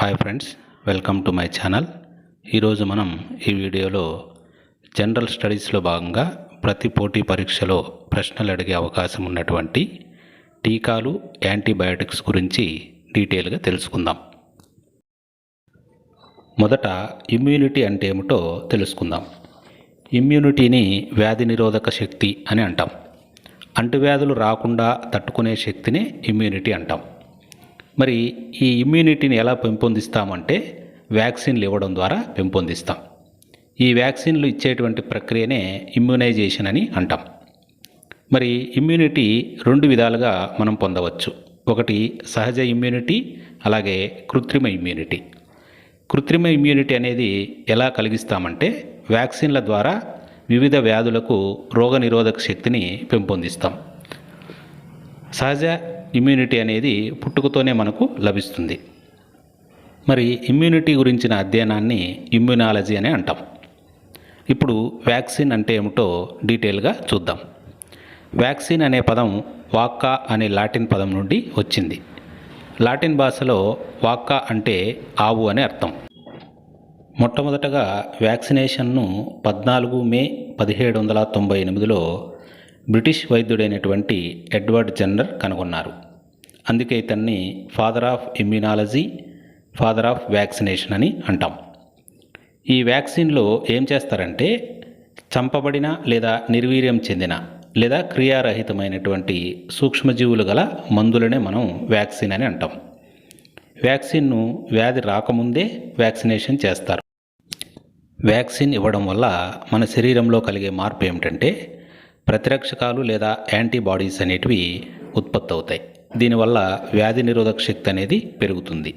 Hi friends welcome to my channel. ఈరోజు మనం ఈ వీడియోలో జనరల్ స్టడీస్లో భాగంగా ప్రతి పోటీ పరీక్షలో ప్రశ్నలు అడిగే అవకాశం ఉన్నటువంటి టీకాలు యాంటీబయాటిక్స్ గురించి డీటెయిల్గా తెలుసుకుందాం. మొదట ఇమ్యూనిటీ అంటే ఏమిటో తెలుసుకుందాం. ఇమ్యూనిటీని వ్యాధి నిరోధక శక్తి అని అంటాం. అంటువ్యాధులు రాకుండా తట్టుకునే శక్తిని ఇమ్యూనిటీ అంటాం. మరి ఈ ఇమ్యూనిటీని ఎలా పెంపొందిస్తామంటే వ్యాక్సిన్లు ఇవ్వడం ద్వారా పెంపొందిస్తాం. ఈ వ్యాక్సిన్లు ఇచ్చేటువంటి ప్రక్రియనే ఇమ్యునైజేషన్ అని అంటాం. మరి ఇమ్యూనిటీ రెండు విధాలుగా మనం పొందవచ్చు. ఒకటి సహజ ఇమ్యూనిటీ అలాగే కృత్రిమ ఇమ్యూనిటీ కృత్రిమ ఇమ్యూనిటీ అనేది ఎలా కలిగిస్తామంటే వ్యాక్సిన్ల ద్వారా వివిధ వ్యాధులకు రోగనిరోధక శక్తిని పెంపొందిస్తాం. సహజ ఇమ్యూనిటీ అనేది పుట్టుకతోనే మనకు లభిస్తుంది. మరి ఇమ్యూనిటీ గురించిన అధ్యయనాన్ని ఇమ్యునాలజీ అని అంటాం. ఇప్పుడు వ్యాక్సిన్ అంటే ఏమిటో డీటెయిల్గా చూద్దాం. వ్యాక్సిన్ అనే పదం వాక్కా అనే లాటిన్ పదం నుండి వచ్చింది. లాటిన్ భాషలో వాక్కా అంటే ఆవు అని అర్థం. మొట్టమొదటగా వ్యాక్సినేషన్ను పద్నాలుగు మే పదిహేడు వందల తొంభై ఎనిమిదిలో బ్రిటిష్ వైద్యుడైనటువంటి ఎడ్వర్డ్ జెన్నర్ కనుగొన్నారు. అందుకే ఇతన్ని father of immunology father of vaccination అని అంటాం. ఈ వ్యాక్సిన్లో ఏం చేస్తారంటే చంపబడిన లేదా నిర్వీర్యం చెందిన లేదా క్రియారహితమైనటువంటి సూక్ష్మజీవులు గల మందులనే మనం వ్యాక్సిన్ అని అంటాం. వ్యాక్సిన్ను వ్యాధి రాకముందే వ్యాక్సినేషన్ చేస్తారు. వ్యాక్సిన్ ఇవ్వడం వల్ల మన శరీరంలో కలిగే మార్పు ఏమిటంటే ప్రతిరక్షకాలు లేదా యాంటీబాడీస్ అనేటివి ఉత్పత్తి అవుతాయి దీనివల్ల వ్యాధి నిరోధక శక్తి అనేది పెరుగుతుంది.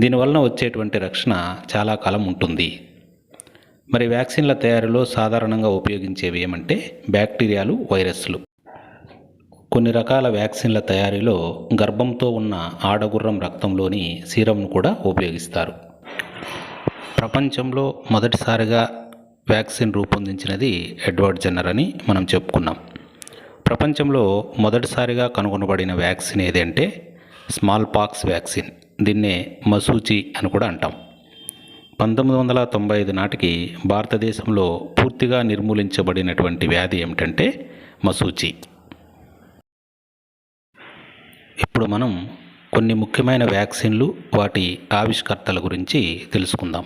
దీనివలన వచ్చేటువంటి రక్షణ చాలా కాలం ఉంటుంది. మరి వ్యాక్సిన్ల తయారీలో సాధారణంగా ఉపయోగించేవి ఏమంటే బ్యాక్టీరియాలు వైరస్లు. కొన్ని రకాల వ్యాక్సిన్ల తయారీలో గర్భంతో ఉన్న ఆడగుర్రం రక్తంలోని సీరంను కూడా ఉపయోగిస్తారు. ప్రపంచంలో మొదటిసారిగా వ్యాక్సిన్ రూపొందించినది ఎడ్వర్డ్ జెన్నర్ అని మనం చెప్పుకున్నాం. ప్రపంచంలో మొదటిసారిగా కనుగొనబడిన వ్యాక్సిన్ ఏదంటే స్మాల్ పాక్స్ వ్యాక్సిన్. దీన్నే మసూచి అని కూడా అంటాం. పంతొమ్మిది వందల తొంభై ఐదు నాటికి భారతదేశంలో పూర్తిగా నిర్మూలించబడినటువంటి వ్యాధి ఏమిటంటే మసూచి. ఇప్పుడు మనం కొన్ని ముఖ్యమైన వ్యాక్సిన్లు వాటి ఆవిష్కర్తల గురించి తెలుసుకుందాం.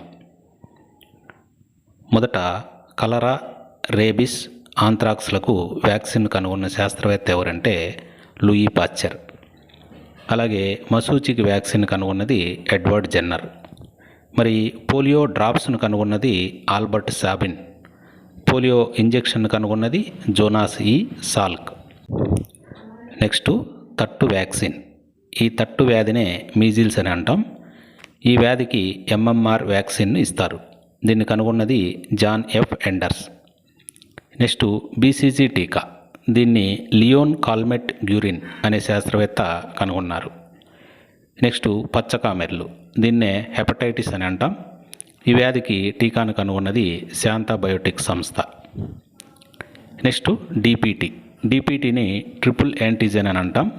మొదట కలరా రేబిస్ ఆంథ్రాక్స్లకు వ్యాక్సిన్ కనుగొన్న శాస్త్రవేత్త ఎవరంటే లూయి పాశ్చర్ అలాగే మసూచికి వ్యాక్సిన్ కనుగొన్నది ఎడ్వర్డ్ జెన్నర్. మరి పోలియో డ్రాప్స్ను కనుగొన్నది ఆల్బర్ట్ సాబిన్. పోలియో ఇంజెక్షన్ కనుగొన్నది జోనాస్ ఈ సాల్క్. నెక్స్ట్ తట్టు వ్యాక్సిన్. ఈ తట్టు వ్యాధినే మీజిల్స్ అని అంటాం. ఈ వ్యాధికి ఎంఎంఆర్ వ్యాక్సిన్ను ఇస్తారు. దీన్ని కనుగొన్నది John F Enders. Next BCG టీకా. దీన్ని లియోన్ కాల్మెట్ గ్యూరిన్ అనే శాస్త్రవేత్త కనుగొన్నారు. నెక్స్ట్ పచ్చకామెర్లు. దీన్నే హెపటైటిస్ అని అంటాం. ఈ వ్యాధికి టీకాను కనుగొన్నది శాంతా బయోటిక్ సంస్థ. Next DPT. డిపిటిని ట్రిపుల్ యాంటీజెన్ అని అంటాం.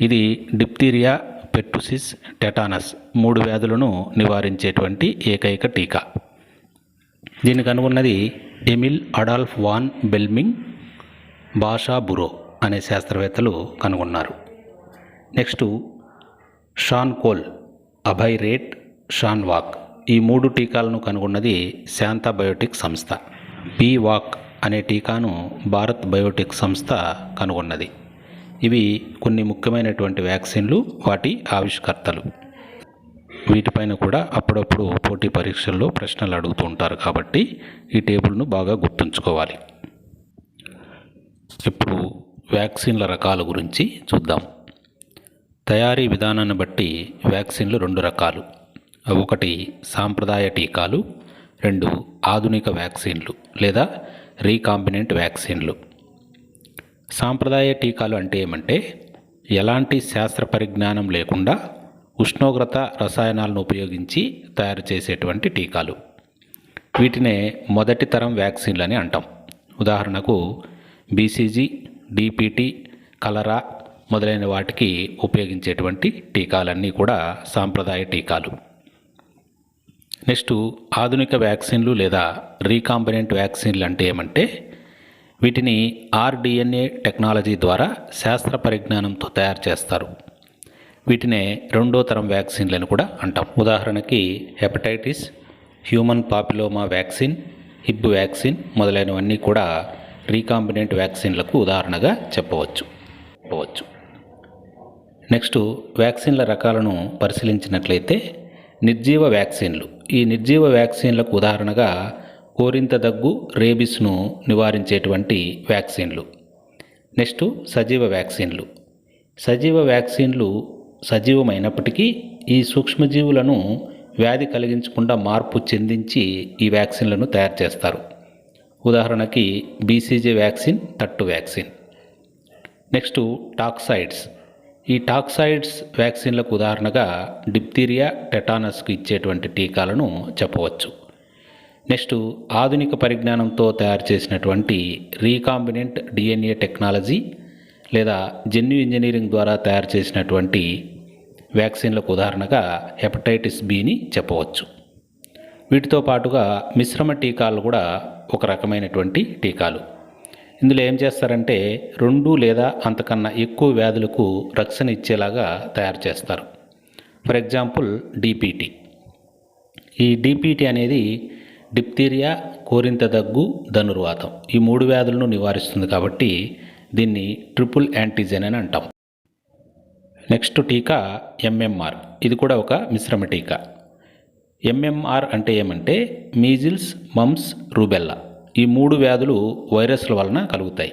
ఇది డిప్తీరియా పెట్టుసిస్ టెటానస్ మూడు వ్యాధులను నివారించేటువంటి ఏకైక టీకా. దీన్ని కనుగొన్నది ఎమిల్ అడాల్ఫ్ వాన్ బెల్మింగ్ భాషా బురో అనే శాస్త్రవేత్తలు కనుగొన్నారు. Next Shan coal Abhay rate Shan walk. ఈ మూడు టీకాలను కనుగొన్నది శాంతా బయోటిక్ సంస్థ. బీ వాక్ అనే టీకాను భారత్ బయోటెక్ సంస్థ కనుగొన్నది. ఇవి కొన్ని ముఖ్యమైనటువంటి వ్యాక్సిన్లు వాటి ఆవిష్కర్తలు. వీటిపైన కూడా అప్పుడప్పుడు పోటీ పరీక్షల్లో ప్రశ్నలు అడుగుతూ ఉంటారు కాబట్టి ఈ టేబుల్ను బాగా గుర్తుంచుకోవాలి. ఇప్పుడు వ్యాక్సిన్ల రకాల గురించి చూద్దాం. తయారీ విధానాన్ని బట్టి వ్యాక్సిన్లు రెండు రకాలు. ఒకటి సాంప్రదాయ టీకాలు రెండు ఆధునిక వ్యాక్సిన్లు లేదా రీకాంబినెంట్ వ్యాక్సిన్లు. సాంప్రదాయ టీకాలు అంటే ఏమంటే ఎలాంటి శాస్త్ర పరిజ్ఞానం లేకుండా ఉష్ణోగ్రత రసాయనాలను ఉపయోగించి తయారు చేసేటువంటి టీకాలు. వీటినే మొదటి తరం వ్యాక్సిన్లు అని అంటాం. ఉదాహరణకు బీసీజీ డిపిటి కలరా మొదలైన వాటికి ఉపయోగించేటువంటి టీకాలన్నీ కూడా సాంప్రదాయ టీకాలు. నెక్స్ట్ ఆధునిక వ్యాక్సిన్లు లేదా రీకాంబినెంట్ వ్యాక్సిన్లు అంటే ఏమంటే వీటిని ఆర్డిఎన్ఏ టెక్నాలజీ ద్వారా శాస్త్ర పరిజ్ఞానంతో తయారు చేస్తారు. వీటినే రెండో తరం వ్యాక్సిన్లను కూడా అంటాం. ఉదాహరణకి hepatitis human papilloma vaccine Hib vaccine మొదలైనవన్నీ కూడా రీకాంబినెంట్ వ్యాక్సిన్లకు ఉదాహరణగా చెప్పవచ్చు. చెప్పవచ్చు. నెక్స్ట్ వ్యాక్సిన్ల రకాలను పరిశీలించినట్లయితే నిర్జీవ వ్యాక్సిన్లు. ఈ నిర్జీవ వ్యాక్సిన్లకు ఉదాహరణగా కోరింత దగ్గు రేబిస్ను నివారించేటువంటి వ్యాక్సిన్లు. నెక్స్ట్ సజీవ వ్యాక్సిన్లు. సజీవ వ్యాక్సిన్లు సజీవమైనప్పటికీ ఈ సూక్ష్మజీవులను వ్యాధి కలిగించకుండా మార్పు చెందించి ఈ వ్యాక్సిన్లను తయారు చేస్తారు. ఉదాహరణకి బీసీజీ వ్యాక్సిన్ తట్టు వ్యాక్సిన్. Next toxoids. ఈ టాక్సైడ్స్ వ్యాక్సిన్లకు ఉదాహరణగా డిప్తీరియా టెటానస్కు ఇచ్చేటువంటి టీకాలను చెప్పవచ్చు. నెక్స్ట్ ఆధునిక పరిజ్ఞానంతో తయారు చేసినటువంటి రీకాంబినెంట్ డిఎన్ఏ టెక్నాలజీ లేదా జన్యు ఇంజనీరింగ్ ద్వారా తయారు చేసినటువంటి వ్యాక్సిన్లకు ఉదాహరణగా హెపటైటిస్ బిని చెప్పవచ్చు. వీటితో పాటుగా మిశ్రమ టీకాలు కూడా ఒక రకమైనటువంటి టీకాలు. ఇందులో ఏం చేస్తారంటే రెండు లేదా అంతకన్నా ఎక్కువ వ్యాధులకు రక్షణ ఇచ్చేలాగా తయారు చేస్తారు. ఫర్ ఎగ్జాంపుల్ డిపిటి ఈ డిపిటి అనేది డిప్తీరియా కోరింత దగ్గు ధనుర్వాతం. ఈ మూడు వ్యాధులను నివారిస్తుంది కాబట్టి దీన్ని ట్రిపుల్ యాంటీజెన్ అని అంటాం. నెక్స్ట్ టీకా ఎంఎంఆర్. ఇది కూడా ఒక మిశ్రమ టీకా. ఎంఎంఆర్ అంటే ఏమంటే మీజిల్స్ మమ్స్ రూబెల్లా. ఈ మూడు వ్యాధులు వైరస్ల వలన కలుగుతాయి.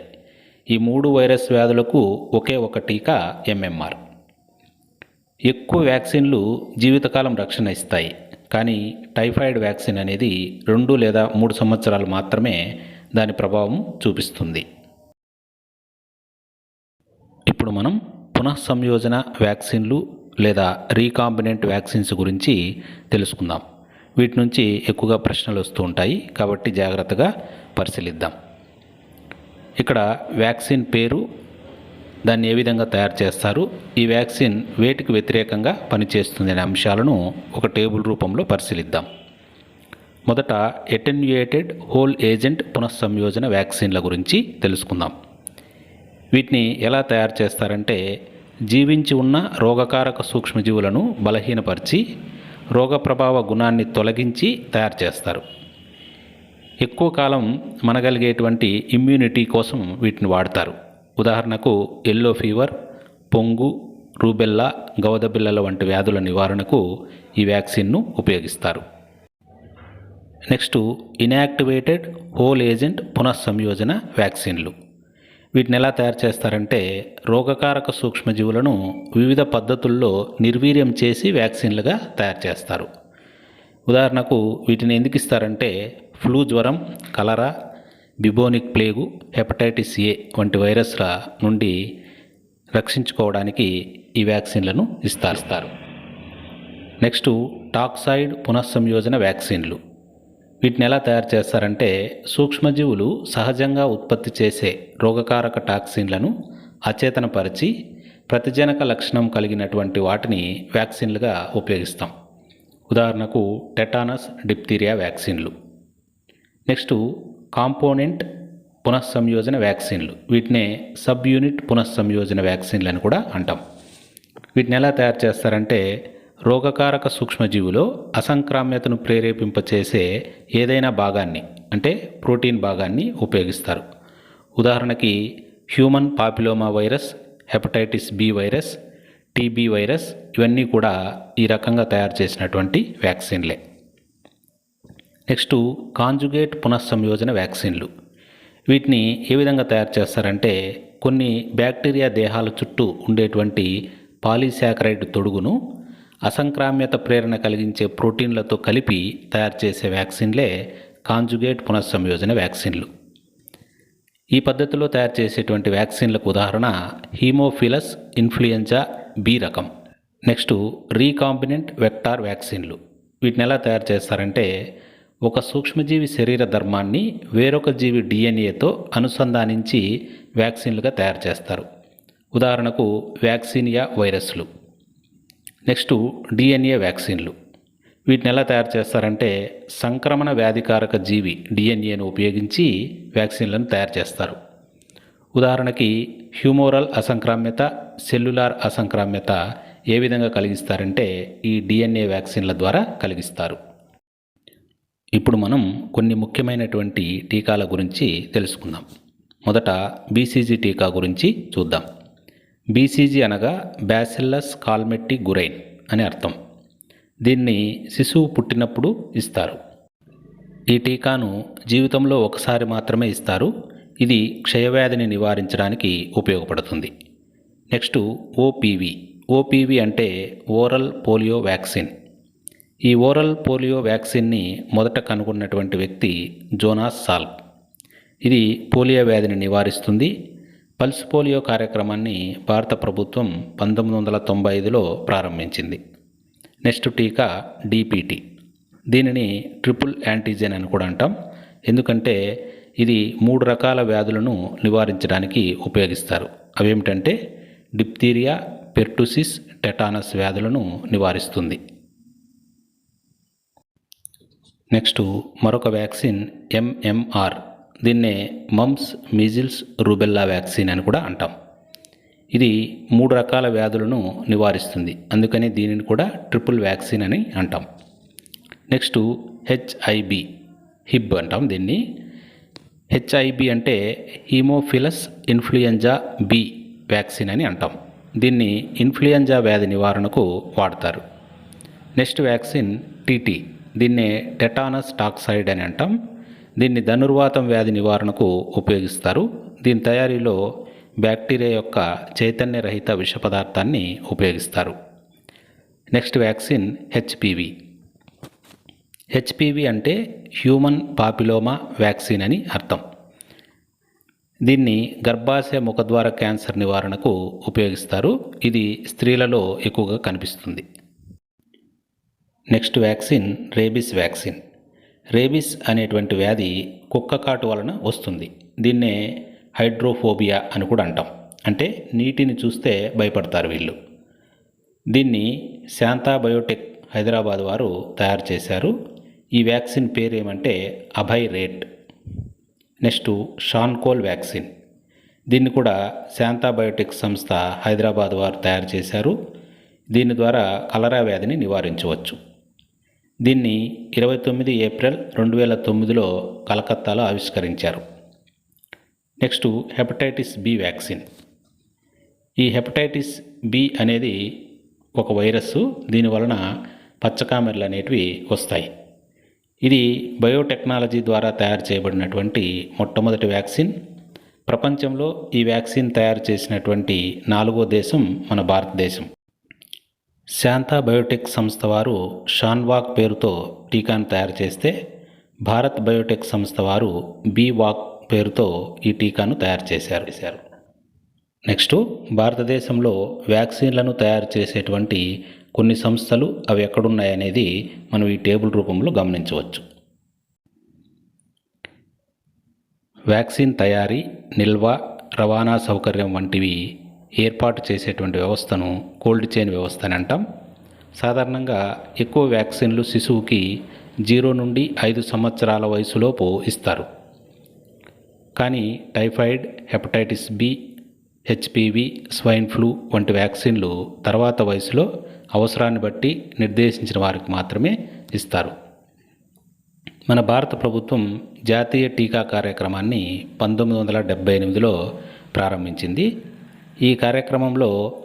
ఈ మూడు వైరస్ వ్యాధులకు ఒకే ఒక టీకా ఎంఎంఆర్. ఎక్కువ వ్యాక్సిన్లు జీవితకాలం రక్షణ ఇస్తాయి. కానీ టైఫాయిడ్ వ్యాక్సిన్ అనేది రెండు లేదా మూడు సంవత్సరాలు మాత్రమే దాని ప్రభావం చూపిస్తుంది. ఇప్పుడు మనం పునః సంయోజన వ్యాక్సిన్లు లేదా రీకాంబినెంట్ వ్యాక్సిన్స్ గురించి తెలుసుకుందాం. వీటి నుంచి ఎక్కువగా ప్రశ్నలు వస్తూ ఉంటాయి. కాబట్టి జాగ్రత్తగా పరిశీలిద్దాం. ఇక్కడ వ్యాక్సిన్ పేరు దాన్ని ఏ విధంగా తయారు చేస్తారు? ఈ వ్యాక్సిన్ వేటికి వ్యతిరేకంగా పనిచేస్తుంది అనే అంశాలను ఒక టేబుల్ రూపంలో పరిశీలిద్దాం. మొదట ఎటెన్యుయేటెడ్ హోల్ ఏజెంట్ పునఃసంయోజన వ్యాక్సిన్ల గురించి తెలుసుకుందాం. వీటిని ఎలా తయారు చేస్తారంటే జీవించి ఉన్న రోగకారక సూక్ష్మజీవులను బలహీనపరిచి రోగ ప్రభావ గుణాన్ని తొలగించి తయారు చేస్తారు. ఎక్కువ కాలం మనగలిగేటువంటి ఇమ్యూనిటీ కోసం వీటిని వాడతారు. ఉదాహరణకు ఎల్లో ఫీవర్ పొంగు రూబెల్లా గౌదబిల్లల వంటి వ్యాధుల నివారణకు ఈ వ్యాక్సిన్ను ఉపయోగిస్తారు. నెక్స్ట్ ఇన్యాక్టివేటెడ్ హోల్ ఏజెంట్ పునఃసంయోజన వ్యాక్సిన్లు. వీటిని ఎలా తయారు చేస్తారంటే రోగకారక సూక్ష్మజీవులను వివిధ పద్ధతుల్లో నిర్వీర్యం చేసి వ్యాక్సిన్లుగా తయారు చేస్తారు. ఉదాహరణకు వీటిని ఎందుకు ఇస్తారంటే ఫ్లూ జ్వరం cholera bubonic plague hepatitis A వంటి వైరస్ల నుండి రక్షించుకోవడానికి ఈ వ్యాక్సిన్లను ఇస్తారు. నెక్స్ట్ టాక్సైడ్ పునఃసంయోజన వ్యాక్సిన్లు. వీటిని ఎలా తయారు చేస్తారంటే సూక్ష్మజీవులు సహజంగా ఉత్పత్తి చేసే రోగకారక టాక్సిన్లను అచేతనపరిచి ప్రతిజనక లక్షణం కలిగినటువంటి వాటిని వ్యాక్సిన్లుగా ఉపయోగిస్తాం. ఉదాహరణకు టెటానస్ డిప్తీరియా వ్యాక్సిన్లు. నెక్స్ట్ కాంపోనెంట్ పునఃసంయోజన వ్యాక్సిన్లు. వీటినే సబ్ యూనిట్ పునఃసంయోజన వ్యాక్సిన్లు అని కూడా అంటాం. వీటిని ఎలా తయారు చేస్తారంటే రోగకారక సూక్ష్మజీవులో అసంక్రామ్యతను ప్రేరేపింపచేసే ఏదైనా భాగాన్ని అంటే ప్రోటీన్ భాగాన్ని ఉపయోగిస్తారు. ఉదాహరణకి human papilloma virus hepatitis B virus TB virus ఇవన్నీ కూడా ఈ రకంగా తయారు చేసినటువంటి వ్యాక్సిన్లే. నెక్స్ట్ కాంజుగేట్ పునఃసంయోజన వ్యాక్సిన్లు. వీటిని ఏ విధంగా తయారు చేస్తారంటే కొన్ని బ్యాక్టీరియా దేహాల చుట్టూ ఉండేటువంటి పాలీసాకరైడ్ తొడుగును అసంక్రామ్యత ప్రేరణ కలిగించే ప్రోటీన్లతో కలిపి తయారు చేసే వ్యాక్సిన్లే కాంజుగేట్ పునఃసంయోజన వ్యాక్సిన్లు. ఈ పద్ధతిలో తయారు చేసేటువంటి వ్యాక్సిన్లకు ఉదాహరణ హీమోఫిలస్ ఇన్ఫ్లుయెంజా బి రకం. నెక్స్ట్ రీకాంబినెంట్ వెక్టార్ వ్యాక్సిన్లు. వీటిని ఎలా తయారు చేస్తారంటే ఒక సూక్ష్మజీవి శరీర ధర్మాన్ని వేరొక జీవి డిఎన్ఏతో అనుసంధానించి వ్యాక్సిన్లుగా తయారు చేస్తారు. ఉదాహరణకు వ్యాక్సినియా వైరస్లు. నెక్స్ట్ డిఎన్ఏ వ్యాక్సిన్లు. వీటిని ఎలా తయారు చేస్తారంటే సంక్రమణ వ్యాధికారక జీవి డిఎన్ఏను ఉపయోగించి వ్యాక్సిన్లను తయారు చేస్తారు. ఉదాహరణకి హ్యూమోరల్ అసంక్రామ్యత సెల్యులార్ అసంక్రామ్యత ఏ విధంగా కలిగిస్తారంటే ఈ డిఎన్ఏ వ్యాక్సిన్ల ద్వారా కలిగిస్తారు. ఇప్పుడు మనం కొన్ని ముఖ్యమైనటువంటి టీకాల గురించి తెలుసుకుందాం. మొదట బీసీజీ టీకా గురించి చూద్దాం. బీసీజీ అనగా బ్యాసిల్లస్ కాల్మెట్టి గురైన్ అని అర్థం. దీన్ని శిశువు పుట్టినప్పుడు ఇస్తారు. ఈ టీకాను జీవితంలో ఒకసారి మాత్రమే ఇస్తారు. ఇది క్షయవ్యాధిని నివారించడానికి ఉపయోగపడుతుంది. Next OPV. ఓపీవి అంటే ఓరల్ పోలియో వ్యాక్సిన్. ఈ ఓరల్ పోలియో వ్యాక్సిన్ని మొదట కనుగొన్నటువంటి వ్యక్తి జోనాస్ సాల్క్ ఇది పోలియో వ్యాధిని నివారిస్తుంది. పల్స్ పోలియో కార్యక్రమాన్ని భారత ప్రభుత్వం పంతొమ్మిది వందల తొంభై ఐదులో ప్రారంభించింది. నెక్స్ట్ టీకా డిపిటి. దీనిని ట్రిపుల్ యాంటీజెన్ అని కూడా అంటాం. ఎందుకంటే ఇది మూడు రకాల వ్యాధులను నివారించడానికి ఉపయోగిస్తారు. అవేమిటంటే డిప్తీరియా పెర్టుసిస్ టెటానస్ వ్యాధులను నివారిస్తుంది. నెక్స్ట్ మరొక వ్యాక్సిన్ ఎంఎంఆర్. దీన్నే మమ్స్ మిజిల్స్ రూబెల్లా వ్యాక్సిన్ అని కూడా అంటాం. ఇది మూడు రకాల వ్యాధులను నివారిస్తుంది. అందుకని దీనిని కూడా ట్రిపుల్ వ్యాక్సిన్ అని అంటాం. నెక్స్ట్ హెచ్ఐబి హిబ్ అంటాం దీన్ని. హెచ్ఐబి అంటే హీమోఫిలస్ ఇన్ఫ్లుయెంజా బి వ్యాక్సిన్ అని అంటాం. దీన్ని ఇన్ఫ్లుయెంజా వ్యాధి నివారణకు వాడతారు. నెక్స్ట్ వ్యాక్సిన్ టీటీ దీన్నే టెటానస్ టాక్సైడ్ అని అంటాం. దీన్ని ధనుర్వాతం వ్యాధి నివారణకు ఉపయోగిస్తారు. దీని తయారీలో బ్యాక్టీరియా యొక్క చైతన్యరహిత విష పదార్థాన్ని ఉపయోగిస్తారు. Next vaccine HPV. హెచ్పివి అంటే హ్యూమన్ పాపిలోమా వ్యాక్సిన్ అని అర్థం. దీన్ని గర్భాశయ ముఖద్వార క్యాన్సర్ నివారణకు ఉపయోగిస్తారు. ఇది స్త్రీలలో ఎక్కువగా కనిపిస్తుంది. Next vaccine rabies vaccine. Rabies అనేటువంటి వ్యాధి కుక్క కాటు వలన వస్తుంది. దీన్నే హైడ్రోఫోబియా అని కూడా అంటాం. అంటే నీటిని చూస్తే భయపడతారు వీళ్ళు. దీన్ని శాంతా బయోటెక్ హైదరాబాద్ వారు తయారు చేశారు. ఈ వ్యాక్సిన్ పేరు ఏమంటే Abhay rate. Next Shanchol vaccine. దీన్ని కూడా శాంతా బయోటెక్ సంస్థ హైదరాబాద్ వారు తయారు చేశారు. దీని ద్వారా కలరా వ్యాధిని నివారించవచ్చు. దీన్ని ఇరవై తొమ్మిది ఏప్రిల్ రెండు వేల తొమ్మిదిలో కలకత్తాలో ఆవిష్కరించారు. Next hepatitis B vaccine. ఈ హెపటైటిస్ బి అనేది ఒక వైరస్ దీని వలన పచ్చకామెర్లు అనేటివి వస్తాయి. ఇది బయోటెక్నాలజీ ద్వారా తయారు చేయబడినటువంటి మొట్టమొదటి వ్యాక్సిన్. ప్రపంచంలో ఈ వ్యాక్సిన్ తయారు చేసినటువంటి నాలుగో దేశం మన భారతదేశం. శాంతా బయోటెక్ సంస్థ వారు షాన్వాక్ పేరుతో టీకాను తయారు చేస్తే భారత్ బయోటెక్ సంస్థ వారు బీవాక్ పేరుతో ఈ టీకాను తయారు చేశారు. చేశారు నెక్స్ట్ భారతదేశంలో వ్యాక్సిన్లను తయారు చేసేటువంటి కొన్ని సంస్థలు అవి ఎక్కడున్నాయనేది మనం ఈ టేబుల్ రూపంలో గమనించవచ్చు. వ్యాక్సిన్ తయారీ నిల్వ రవాణా సౌకర్యం వంటివి ఏర్పాటు చేసేటువంటి వ్యవస్థను కోల్డ్ చైన్ వ్యవస్థ అని అంటాం. సాధారణంగా ఎక్కువ వ్యాక్సిన్లు శిశువుకి జీరో నుండి ఐదు సంవత్సరాల వయసులోపు ఇస్తారు. కానీ typhoid hepatitis B HPV swine flu వంటి వ్యాక్సిన్లు తర్వాత వయసులో అవసరాన్ని బట్టి నిర్దేశించిన వారికి మాత్రమే ఇస్తారు. మన భారత ప్రభుత్వం జాతీయ టీకా కార్యక్రమాన్ని పంతొమ్మిది వందల డెబ్బై ఎనిమిదిలో ప్రారంభించింది. ఈ కార్యక్రమంలో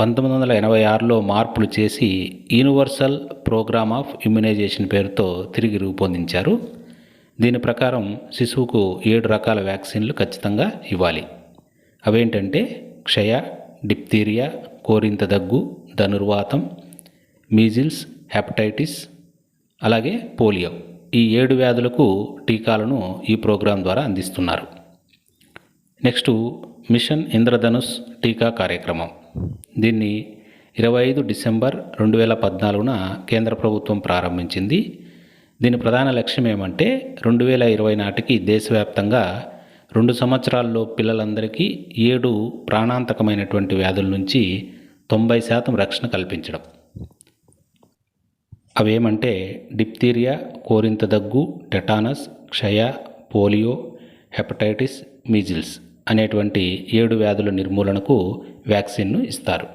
పంతొమ్మిది వందల ఎనభై ఆరులో మార్పులు చేసి యూనివర్సల్ ప్రోగ్రామ్ ఆఫ్ ఇమ్యునైజేషన్ పేరుతో తిరిగి రూపొందించారు. దీని ప్రకారం శిశువుకు ఏడు రకాల వ్యాక్సిన్లు ఖచ్చితంగా ఇవ్వాలి. అవేంటంటే క్షయ డిప్తీరియా కోరింత దగ్గు ధనుర్వాతం మీజిల్స్ హెపటైటిస్ అలాగే పోలియో. ఈ ఏడు వ్యాధులకు టీకాలను ఈ ప్రోగ్రాం ద్వారా అందిస్తున్నారు. నెక్స్ట్ మిషన్ ఇంద్రధనుష్ టీకా కార్యక్రమం. దీన్ని ఇరవై ఐదు డిసెంబర్ రెండు వేల పద్నాలుగున కేంద్ర ప్రభుత్వం ప్రారంభించింది. దీని ప్రధాన లక్ష్యం ఏమంటే రెండు వేల ఇరవై నాటికి దేశవ్యాప్తంగా రెండు సంవత్సరాల్లో పిల్లలందరికీ ఏడు ప్రాణాంతకమైనటువంటి వ్యాధుల నుంచి తొంభై శాతం రక్షణ కల్పించడం. అవేమంటే డిప్తీరియా కోరింత దగ్గు టెటానస్ క్షయ పోలియో హెపటైటిస్ మీజిల్స్. అనేటువంటి ఏడు వ్యాధుల నిర్మూలనకు వ్యాక్సిన్ను ఇస్తారు.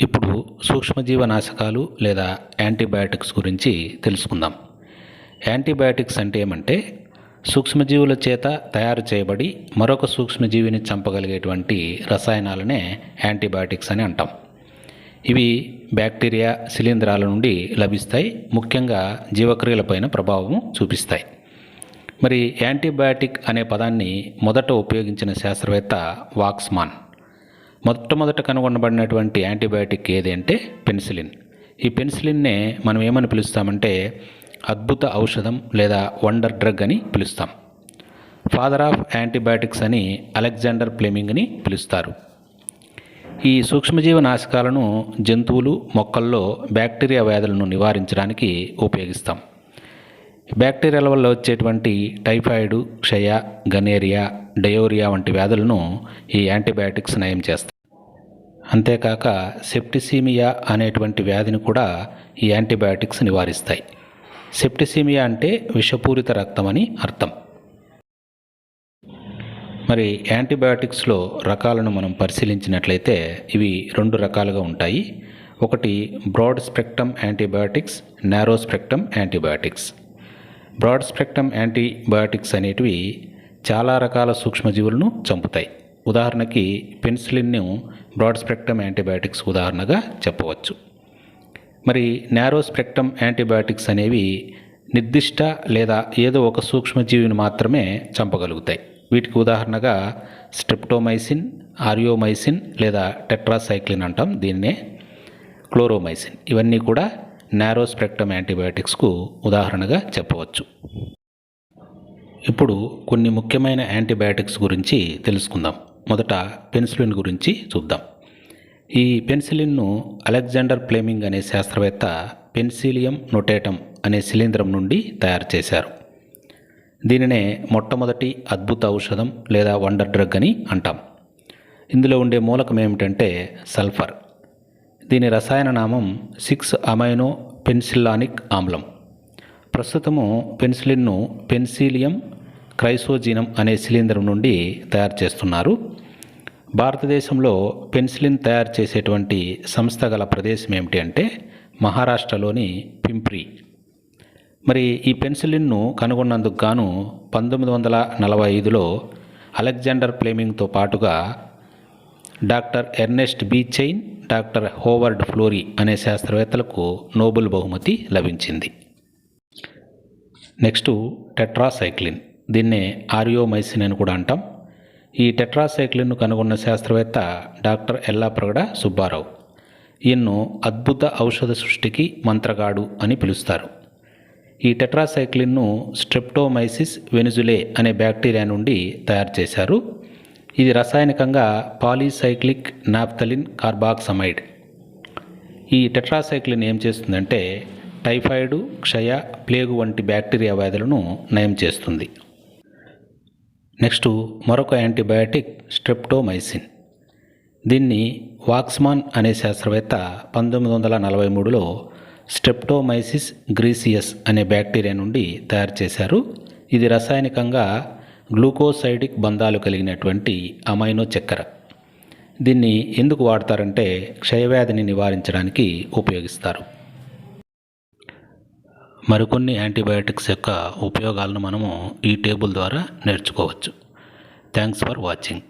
ఇప్పుడు సూక్ష్మజీవనాశకాలు లేదా యాంటీబయాటిక్స్ గురించి తెలుసుకుందాం. యాంటీబయాటిక్స్ అంటే ఏమంటే సూక్ష్మజీవుల చేత తయారు చేయబడి మరొక సూక్ష్మజీవిని చంపగలిగేటువంటి రసాయనాలనే యాంటీబయాటిక్స్ అని అంటాం. ఇవి బ్యాక్టీరియా శిలీంధ్రాల నుండి లభిస్తాయి. ముఖ్యంగా జీవక్రియలపైన ప్రభావం చూపిస్తాయి. మరి యాంటీబయాటిక్ అనే పదాన్ని మొదట ఉపయోగించిన శాస్త్రవేత్త వాక్స్మాన్. మొట్టమొదట కనుగొనబడినటువంటి యాంటీబయాటిక్ ఏది అంటే పెన్సిలిన్. ఈ పెన్సిలిన్నే మనం ఏమని పిలుస్తామంటే అద్భుత ఔషధం లేదా వండర్ డ్రగ్ అని పిలుస్తాం. ఫాదర్ ఆఫ్ యాంటీబయాటిక్స్ అని అలెగ్జాండర్ ప్లెమింగ్ని పిలుస్తారు. ఈ సూక్ష్మజీవ నాశకాలను జంతువులు మొక్కల్లో బ్యాక్టీరియా వ్యాధులను నివారించడానికి ఉపయోగిస్తాం. బ్యాక్టీరియాల వల్ల వచ్చేటువంటి టైఫాయిడ్ క్షయ గనేరియా డయోరియా వంటి వ్యాధులను ఈ యాంటీబయాటిక్స్ నయం చేస్తాయి. అంతేకాక సెప్టిసీమియా అనేటువంటి వ్యాధిని కూడా ఈ యాంటీబయాటిక్స్ నివారిస్తాయి. సెప్టిసీమియా అంటే విషపూరిత రక్తం అని అర్థం. మరి యాంటీబయాటిక్స్లో రకాలను మనం పరిశీలించినట్లయితే ఇవి రెండు రకాలుగా ఉంటాయి. ఒకటి broad spectrum antibiotics narrow spectrum antibiotics. Broad spectrum antibiotics అనేటివి చాలా రకాల సూక్ష్మజీవులను చంపుతాయి. ఉదాహరణకి పెన్సిలిన్ను బ్రాడ్ స్పెక్ట్రమ్ యాంటీబయాటిక్స్ ఉదాహరణగా చెప్పవచ్చు. మరి నేరో స్పెక్ట్రమ్ యాంటీబయాటిక్స్ అనేవి నిర్దిష్ట లేదా ఏదో ఒక సూక్ష్మజీవిని మాత్రమే చంపగలుగుతాయి. వీటికి ఉదాహరణగా స్ట్రిప్టోమైసిన్ ఆరియోమైసిన్ లేదా టెట్రాసైక్లిన్ అంటాం దీన్నే. క్లోరోమైసిన్ ఇవన్నీ కూడా నారో స్పెక్ట్రమ్ యాంటీబయాటిక్స్కు ఉదాహరణగా చెప్పవచ్చు. ఇప్పుడు కొన్ని ముఖ్యమైన యాంటీబయాటిక్స్ గురించి తెలుసుకుందాం. మొదట పెన్సిలిన్ గురించి చూద్దాం. ఈ పెన్సిలిన్ను అలెగ్జాండర్ ప్లేమింగ్ అనే శాస్త్రవేత్త పెన్సిలియం నొటేటం అనే శిలీంధ్రం నుండి తయారు చేశారు. దీనినే మొట్టమొదటి అద్భుత ఔషధం లేదా వండర్ డ్రగ్ అని అంటాం. ఇందులో ఉండే మూలకం ఏమిటంటే సల్ఫర్. దీని రసాయన నామం సిక్స్ అమైనో పెన్సిల్లానిక్ ఆమ్లం. ప్రస్తుతము పెన్సిలిన్ను పెన్సిలియం క్రైసోజీనం అనే శిలీంధ్రం నుండి తయారు చేస్తున్నారు. భారతదేశంలో పెన్సిలిన్ తయారు చేసేటువంటి సంస్థ గల ప్రదేశం ఏమిటి అంటే మహారాష్ట్రలోని పింప్రి. మరి ఈ పెన్సిలిన్ను కనుగొన్నందుకు గాను పంతొమ్మిది వందల నలభై ఐదులో అలెగ్జాండర్ ప్లేమింగ్తో పాటుగా doctor Ernest B Chain doctor Howard Florey అనే శాస్త్రవేత్తలకు నోబెల్ బహుమతి లభించింది. Next tetracycline. దీన్నే ఆరియోమైసిన్ అని కూడా అంటాం. ఈ టెట్రాసైక్లిన్ను కనుగొన్న శాస్త్రవేత్త డాక్టర్ ఎల్లాప్రగడ సుబ్బారావు. ఈయన్ను అద్భుత ఔషధ సృష్టికి మంత్రగాడు అని పిలుస్తారు. ఈ టెట్రాసైక్లిన్ను స్ట్రెప్టోమైసిస్ వెనుజులే అనే బ్యాక్టీరియా నుండి తయారు చేశారు. ఇది రసాయనికంగా పాలీసైక్లిక్ నాప్థలిన్ కార్బాక్సమైడ్. ఈ టెట్రాసైక్లిన్ ఏం చేస్తుందంటే టైఫాయిడ్ క్షయ ప్లేగు వంటి బ్యాక్టీరియా వ్యాధులను నయం చేస్తుంది. నెక్స్ట్ మరొక యాంటీబయాటిక్ స్ట్రెప్టోమైసిన్. దీన్ని వాక్స్మాన్ అనే శాస్త్రవేత్త పంతొమ్మిది వందల నలభై మూడులో స్ట్రెప్టోమైసిస్ గ్రీసియస్ అనే బ్యాక్టీరియా నుండి తయారు చేశారు. ఇది రసాయనికంగా గ్లూకోసైడిక్ బంధాలు కలిగినటువంటి అమైనో చక్కెర. దీన్ని ఎందుకు వాడతారంటే క్షయవ్యాధిని నివారించడానికి ఉపయోగిస్తారు. మరికొన్ని యాంటీబయాటిక్స్ యొక్క ఉపయోగాలను మనము ఈ టేబుల్ ద్వారా నేర్చుకోవచ్చు. Thanks for watching.